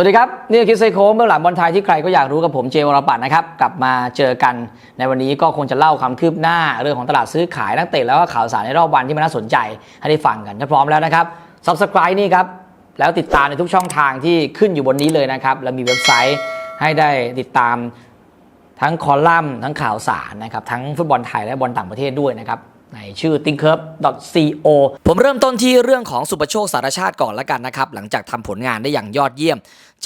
สวัสดีครับ นี่คือคิดเซโคเมื่อหลังบอลไทยที่ใครก็อยากรู้กับผมเจวรปัตน์นะครับ กลับมาเจอกันในวันนี้ก็คงจะเล่าความคืบหน้าเรื่องของตลาดซื้อขายนักเตะแล้วก็ข่าวสารในรอบวันที่มันน่าสนใจให้ได้ฟังกันถ้าพร้อมแล้วนะครับ Subscribe นี่ครับ แล้วติดตามในทุกช่องทางที่ขึ้นอยู่บนนี้เลยนะครับ แล้วมีเว็บไซต์ให้ได้ติดตามทั้งคอลัมน์ทั้งข่าวสารนะครับทั้งฟุตบอลไทยและบอลต่างประเทศด้วยนะครับ ในชื่อ t i n k u r v co ผมเริ่มต้นที่เรื่องของสุประโชคสารชาติก่อนละกันนะครับ หลังจากทำผลงานได้อย่างยอดเยี่ยม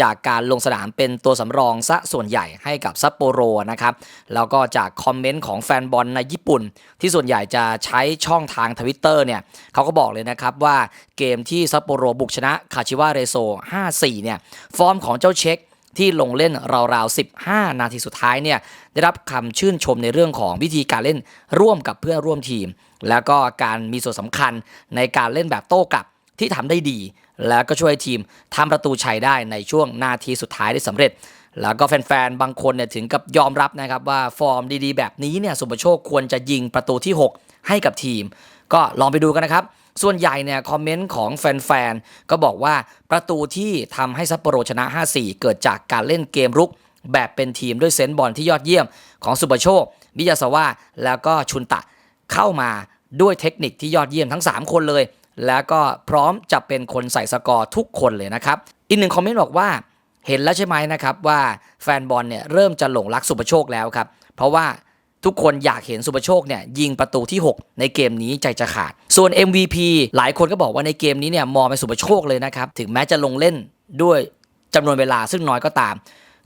จากการลงสนามเป็นตัวสำรองซะส่วนใหญ่ให้กับซัปโปโรนะครับ แล้วก็จากคอมเมนต์ของแฟนบอลในญี่ปุ่น ที่ส่วนใหญ่จะใช้ช่องทางทวิตเตอร์เนี่ยเขาก็บอกเลยนะครับว่าเกมที่ซัปโปโรบุกชนะคาชิวาเรโซ 5-4 เนี่ยฟอร์มของเจ้าเช็ค ที่ลงเล่นราวๆ 15 นาทีสุดท้ายเนี่ยได้รับคำชื่นชมในเรื่องของวิธีการเล่นร่วมกับเพื่อนร่วมทีม แล้วก็การมีส่วนสำคัญในการเล่นแบบโต้กลับที่ทำได้ดี แล้วก็ช่วยทีมทำประตูชัยได้ในช่วงนาทีสุดท้ายได้สำเร็จ แล้วก็แฟนๆ บางคนเนี่ยถึงกับยอมรับนะครับว่าฟอร์มดีๆ แบบนี้เนี่ยสุปโชคควรจะยิงประตูที่ 6 ให้กับทีม ก็ลองไปดูกันนะครับ ส่วนใหญ่เนี่ยคอมเมนต์ของแฟนๆ ก็บอกว่าประตูที่ทำให้ซัปโปโรชนะ 5-4 เกิดจากการเล่นเกมรุก แบบเป็นทีมด้วยเซนส์บอลที่ยอดเยี่ยมของสุปโชคมิยาสวะแล้วก็ชุนตะเข้ามาด้วยเทคนิคที่ยอดเยี่ยมทั้ง 3 คนเลย แล้วก็พร้อมจะเป็นคนใส่สกอร์ทุกคนเลยนะครับ อีกหนึ่งคอมเมนต์บอกว่าเห็นแล้วใช่ไหมนะครับว่าแฟนบอลเนี่ยเริ่มจะหลงรักสุปโชคแล้วครับ เพราะว่า ทุกคนอยากเห็นสุปโชคเนี่ยยิงประตูที่ 6 ในเกมนี้ใจจะขาด ส่วน MVP หลายคนก็บอกว่าในเกมนี้เนี่ยมองไปสุปโชคเลยนะครับ ถึงแม้จะลงเล่นด้วยจำนวนเวลาซึ่งน้อยก็ตาม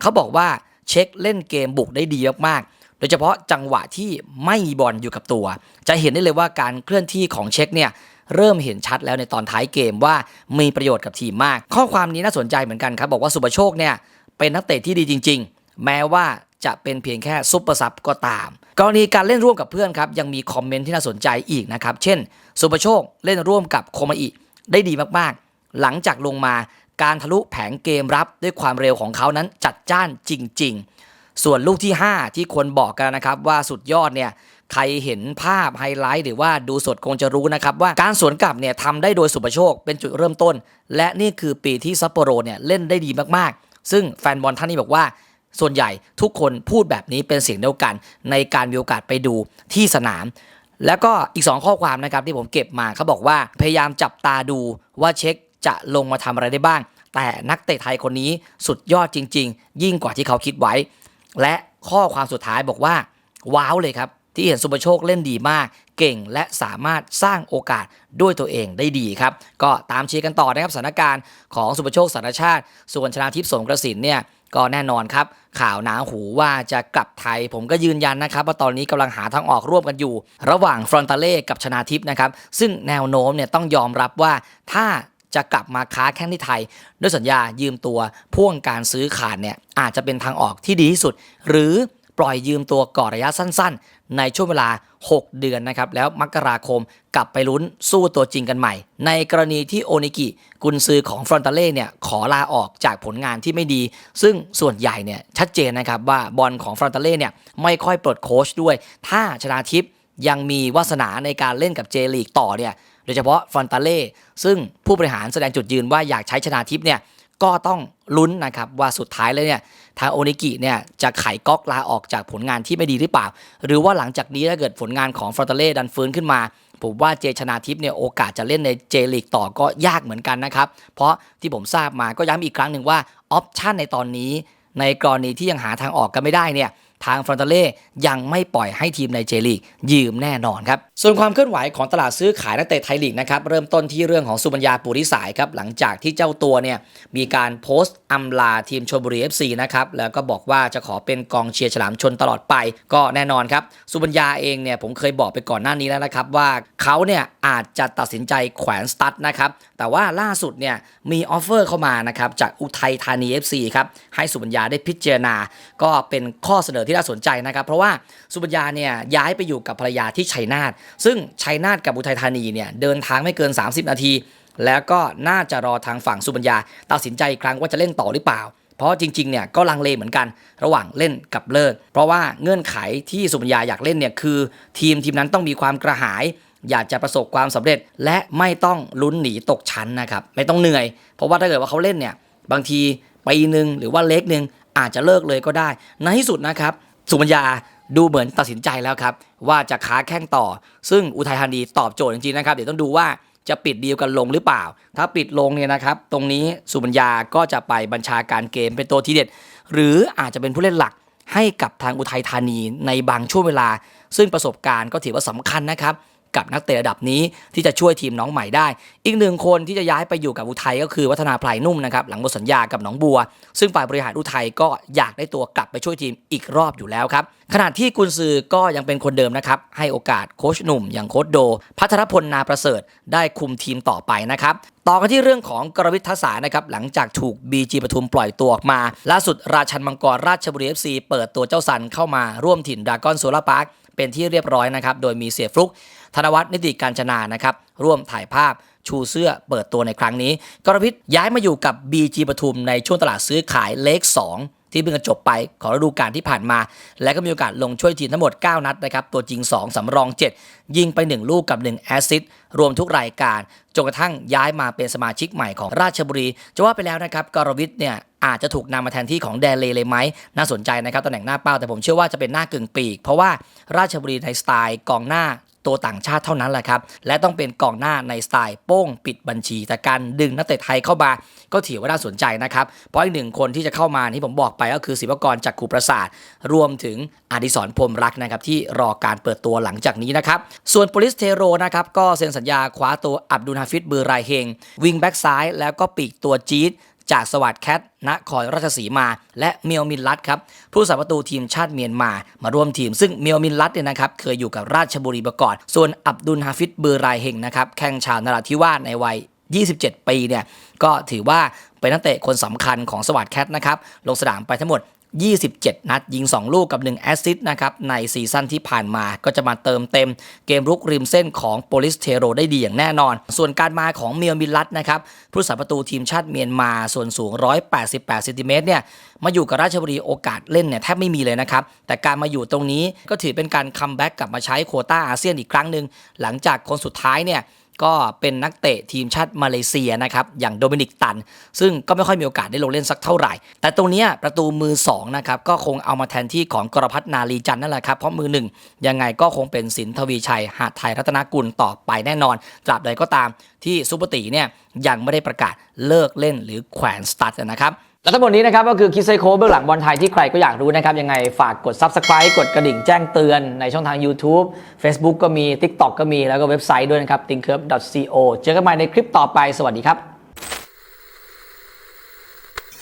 เขาบอกว่าเช็คเล่นเกมบุกได้ดีมากๆ โดยเฉพาะจังหวะที่ไม่มีบอลอยู่กับตัว จะเห็นได้เลยว่าการเคลื่อนที่ของเช็คเนี่ยเริ่มเห็นชัดแล้วในตอนท้ายเกมว่ามีประโยชน์กับทีมมาก ข้อความนี้น่าสนใจเหมือนกันครับบอกว่าสุปโชคเนี่ยเป็นนักเตะที่ดีจริง ๆ แม้ว่าจะเป็นเพียงแค่ซุปเปอร์ซับก็ตาม กรณีการเล่นร่วมกับเพื่อนครับ ยังมีคอมเมนต์ที่น่าสนใจอีกนะครับ เช่น สุปโชคเล่นร่วมกับโคมาอิได้ดีมากๆ หลังจากลงมาการทะลุแผงเกมรับด้วยความเร็วของเขานั้นจัดจ้านจริง ๆ ส่วนลูกที่ 5 ที่คนบอกกันนะครับว่าสุดยอดเนี่ยใครเห็นภาพไฮไลท์หรือว่าดูสดคงจะรู้นะครับว่าการสวนกลับเนี่ยทำได้โดยสุปโชคเป็นจุดเริ่มต้น และนี่คือปีที่ซัปโปโรเนี่ยเล่นได้ดีมากๆ ซึ่งแฟนบอลท่านนี้บอกว่า ส่วนใหญ่ทุกคนพูดแบบนี้เป็นเสียงเดียวกัน ในการมีโอกาสไปดูที่สนาม แล้วก็อีก 2 ข้อความนะครับที่ผมเก็บมาเขาบอกว่าพยายามจับตาดูว่าเช็คจะลงมาทำอะไรได้บ้าง แต่นักเตะไทยคนนี้สุดยอดจริง ๆ ยิ่งกว่าที่เขาคิดไว้ และข้อความสุดท้ายบอกว่า ว้าวเลยครับ ที่เห็นสุปโชคเล่นดีมาก เก่งและสามารถสร้างโอกาสด้วยตัวเองได้ดีครับ ก็ตามเชียร์กันต่อนะครับสถานการณ์ของสุปโชคสารชาติ ส่วนชนาทิพย์สงกระสินเนี่ย ก็แน่นอนครับ ข่าวหนาหูว่าจะกลับไทย ผมก็ยืนยันนะครับ ว่าตอนนี้กำลังหาทางออกร่วมกันอยู่ ระหว่างฟรอนตาเล่กับชนาทิพย์นะครับ ซึ่งแนวโน้มเนี่ยต้องยอมรับว่าถ้าจะกลับมาค้าแข้งที่ไทย ด้วยสัญญายืมตัวพ่วงการซื้อขาดเนี่ยอาจจะเป็นทางออกที่ดีที่สุด หรือปล่อยยืมตัวก่อระยะสั้น ในช่วงเวลา 6 เดือนนะครับ แล้วมกราคมกลับไปลุ้นสู้ตัวจริงกันใหม่ ในกรณีที่โอนิกิกุนซือของฟรอนตาเล่เนี่ยขอลาออกจากผลงานที่ไม่ดี ซึ่งส่วนใหญ่เนี่ยชัดเจนนะครับว่าบอลของฟรอนตาเล่เนี่ยไม่ค่อยปลดโค้ชด้วย ถ้าชนาทิพย์ยังมีวาสนาในการเล่นกับเจลีกต่อเนี่ยโดยเฉพาะฟรอนตาเล่ซึ่งผู้บริหารแสดงจุดยืนว่าอยากใช้ชนาทิพย์เนี่ย ก็ต้องลุ้นนะครับว่าสุดท้ายเลยเนี่ยทางโอนิกิเนี่ยจะไขก๊อกลาออกจากผลงานที่ไม่ดีหรือเปล่า หรือว่าหลังจากนี้ถ้าเกิดผลงานของฟรอเตเล่ดันฟื้นขึ้นมาผมว่าเจชนาทิพย์เนี่ยโอกาสจะเล่นในเจลีกต่อก็ยากเหมือนกันนะครับ เพราะที่ผมทราบมาก็ย้ำอีกครั้งหนึ่งว่าออปชันในตอนนี้ ในกรณีที่ยังหาทางออกกันไม่ได้เนี่ย ทางฟรอนตาเล่ยังไม่ปล่อยให้ทีมในเจลีกยืมแน่นอนครับ ส่วนความเคลื่อนไหวของตลาดซื้อขายนักเตะไทยลีกนะครับเริ่มต้นที่เรื่องของสุบัญญาปุริสายครับหลังจากที่เจ้าตัวเนี่ยมีการโพสต์อำลาทีมชลบุรี FC นะครับแล้วก็บอกว่าจะขอเป็นกองเชียร์ฉลามชนตลอดไป ก็แน่นอนครับสุบัญญาเองเนี่ยผมเคยบอกไปก่อนหน้านี้แล้วนะครับว่าเขาเนี่ยอาจจะตัดสินใจแขวนสตั๊ดนะครับแต่ว่าล่าสุดเนี่ยมีออฟเฟอร์เข้ามานะครับจากอุทัยธานี FC ครับให้สุบัญญาได้พิจารณา ก็เป็นข้อเสนอที่น่าสนใจนะครับ เพราะว่าสุบัญญาเนี่ยย้ายไปอยู่กับภรรยาที่ชัยนาทซึ่งชัยนาทกับอุทัยธานีเนี่ยเดินทางไม่เกิน 30 นาที แล้วก็น่าจะรอทางฝั่งสุบัญญาตัดสินใจอีกครั้งว่าจะเล่นต่อหรือเปล่า เพราะจริงๆเนี่ยก็ลังเลเหมือนกันระหว่างเล่นกับเลิก เพราะว่าเงื่อนไขที่สุบัญญาอยากเล่นเนี่ยคือ ทีมทีมนั้นต้องมีความกระหายอยากจะประสบความสำเร็จและไม่ต้องลุ้นหนีตกชั้นนะครับ ไม่ต้องเหนื่อย เพราะว่าถ้าเกิดว่าเขาเล่นเนี่ย บางทีปีหนึ่งหรือว่าเล็กหนึ่ง อาจจะเลิกเลยก็ได้ ในที่สุดนะครับ สุมัญญาดูเหมือนตัดสินใจแล้วครับ ว่าจะค้าแข้งต่อ ซึ่งอุทัยธานีตอบโจทย์จริงๆนะครับ เดี๋ยวต้องดูว่าจะปิดดีลกันลงหรือเปล่า ถ้าปิดลงเนี่ยนะครับ ตรงนี้สุมัญญาก็จะไปบัญชาการเกมเป็นตัวทีเด็ด หรืออาจจะเป็นผู้เล่นหลักให้กับทางอุทัยธานีในบางช่วงเวลา ซึ่งประสบการณ์ก็ถือว่าสำคัญนะครับ กับนักเตะระดับนี้ที่จะช่วยทีมน้องใหม่ได้ อีกหนึ่งคนที่จะย้ายไปอยู่กับอุทัยก็คือวัฒนาพลายนุ่มนะครับหลังหมดสัญญากับหนองบัว ซึ่งฝ่ายบริหารอุทัยก็อยากได้ตัวกลับไปช่วยทีมอีกรอบอยู่แล้วครับขณะที่กุนซือก็ยังเป็นคนเดิมนะครับให้โอกาสโค้ชหนุ่ม อย่างโค้ชโด พัทรพลนาประเสริฐได้คุมทีมต่อไปนะครับต่อกันที่เรื่องของกรวิททัศานะครับหลังจากถูก BG ปทุมปล่อยตัวออกมา ล่าสุดราชันมังกรราชบุรี FC เปิดตัวเจ้าสันเข้ามาร่วมถิ่นดากอนโซลาร์พาร์คเป็นที่เรียบร้อยนะครับโดยมีเสียฟลุก ธนวัฒน์นิติการจนานะครับร่วมถ่ายภาพชูเสื้อเปิดตัวในครั้งนี้ กรวิทย์ย้ายมาอยู่กับ BG ปทุมในช่วงตลาดซื้อขายเลข 2ที่เพิ่งจะจบไปของฤดูกาลที่ผ่านมา และก็มีโอกาสลงช่วยทีมทั้งหมด 9 นัดนะครับ ตัวจริง 2 สำรอง 7 ยิงไป 1 ลูกกับ 1 แอสซิสต์รวมทุกรายการ จนกระทั่งย้ายมาเป็นสมาชิกใหม่ของราชบุรี จะว่าไปแล้วนะครับกรวิทย์เนี่ยอาจจะถูกนำมาแทนที่ของแดนเลเลยไหม น่าสนใจนะครับตำแหน่งหน้าเป้าแต่ผมเชื่อว่าจะเป็นหน้ากึ่งปีก เพราะว่าราชบุรีในสไตล์กองหน้า ตัวต่างชาติเท่านั้นแหละครับ และต้องเป็นกองหน้าในสไตล์โป้งปิดบัญชี แต่การดึงนักเตะไทยเข้ามาก็ถือว่าน่าสนใจนะครับ เพราะอีกหนึ่งคนที่จะเข้ามาที่ผมบอกไปก็คือศิวกรจากครูประสาท รวมถึงอดิศรพรมรักนะครับที่รอการเปิดตัวหลังจากนี้นะครับ ส่วนโปลิสเทโรนะครับก็เซ็นสัญญาคว้าตัวอับดุลฮาฟิดเบอร์ไรเฮงวิงแบ็กซ้ายแล้วก็ปีกตัวจี๊ด จากสวัสดแคทนครราชสีมา และเมียวมินลัดครับผู้สาประตูทีมชาติเมียนมามาร่วมทีม ซึ่งเมียวมินลัดเนี่ยนะครับเคยอยู่กับราชบุรีมาก่อน ส่วนอับดุลฮาฟิดเบอร์ลายเฮงนะครับแข่งชาวนราธิวาสในวัย 27 ปีเนี่ยก็ถือว่าเป็นนักเตะคนสำคัญของสวัสดแคทนะครับลงสนามไปทั้งหมด 27 นัด ยิง 2 ลูกกับ 1 แอสซิสต์นะครับ ในซีซั่นที่ผ่านมาก็จะมาเติมเต็มเกมรุกริมเส้นของโปลิสเทโรได้ดีอย่างแน่นอน ส่วนการมาของเมียมิลลัตนะครับผู้สาประตูทีมชาติเมียนมาส่วนสูง 188เซนติเมตรเนี่ยมาอยู่กับราชบุรีโอกาสเล่นเนี่ยแทบไม่มีเลยนะครับ แต่การมาอยู่ตรงนี้ก็ถือเป็นการคัมแบ็กกลับมาใช้โคต้าอาเซียนอีกครั้งหนึ่งหลังจากคนสุดท้ายเนี่ย ก็เป็นนักเตะทีมชาติมาเลเซียนะครับอย่างโดมินิกตัน ซึ่งก็ไม่ค่อยมีโอกาสได้ลงเล่นสักเท่าไหร่ แต่ตรงนี้ประตูมือ2นะครับก็คงเอามาแทนที่ของกรพัฒนาลีจันนั่นแหละครับเพราะมือหนึ่งยังไงก็คงเป็นสินทวีชัย หาดไทยรัตนกุลต่อไปแน่นอนตราบใดก็ตามที่ซุปเปอร์ตีเนี่ยยังไม่ได้ประกาศเลิกเล่นหรือแขวนสตัดนะครับ และทั้งหมดนี้นะครับก็คือคิดไซโคเบื้องหลังบอลไทยที่ใครก็อยากรู้นะครับ ยังไงฝากกด Subscribe กดกระดิ่งแจ้งเตือนในช่องทาง YouTube Facebook ก็มี TikTok ก็มีแล้วก็เว็บไซต์ด้วยนะครับ t h i n k c u r v e co เจอกันใหม่ในคลิปต่อไปสวัสดีครับ